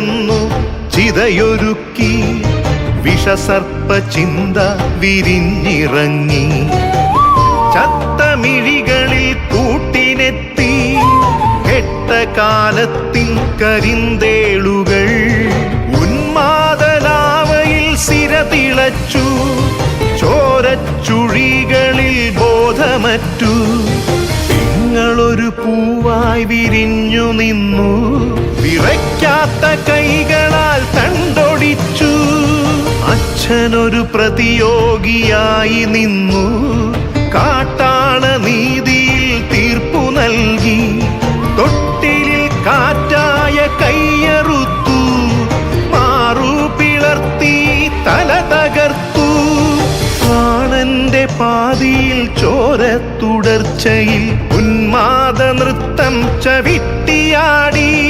തലച്ചോർ ചിതയൊരുക്കി വിഷസർപ്പ ചിന്ത വിരിഞ്ഞിറങ്ങി. ചത്തമിഴികളിൽ കൂട്ടിനെത്തി കെട്ട കാലത്തിൽ കരിന്തേളുകൾ. ഉന്മാദലാവയിൽ സിര തിളച്ചു ചോരച്ചുഴികളിൽ ബോധമറ്റു. നിങ്ങളൊരു പൂവായി വിരിഞ്ഞു നിന്നു. വിറയ്ക്കാത്ത കൈകളാൽ തണ്ടൊടിച്ചു. അച്ഛനൊരു പ്രതിയോഗിയായി നിന്നു. കാട്ടാള നീതിയിൽ തീർപ്പു നൽകി. തൊട്ടിലിൽ കാറ്റായ കയ്യറുത്തു. മാറു പിളർത്തി തല തകർത്തു. ആണന്റെ പാതിയിൽ ചോര തുടർച്ചയിൽ ഉന്മാദ നൃത്തം ചവിട്ടിയാടി.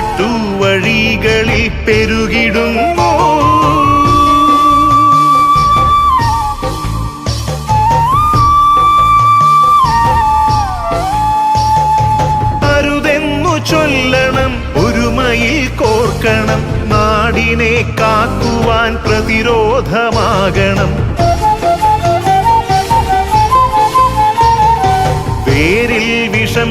നാട്ടുവഴികളിൽ പെരുകിടുന്നു അരുതെന്നു ചൊല്ലണം ഒരുമയിൽ കോർക്കണം നാടിനെ കാക്കുവാൻ പ്രതിരോധമാകണം. വേരിൽ വിഷം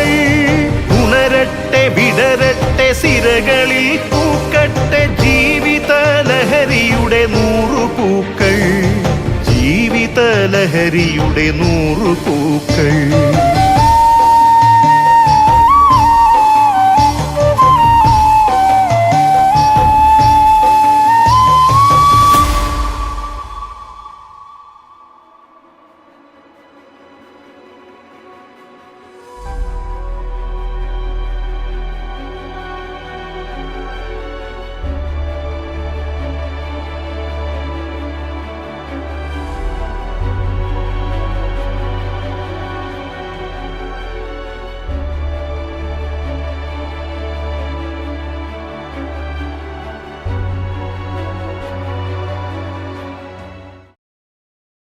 പൂക്കൾ ജീവിത ലഹരിയുടെ നൂറു പൂക്കൾ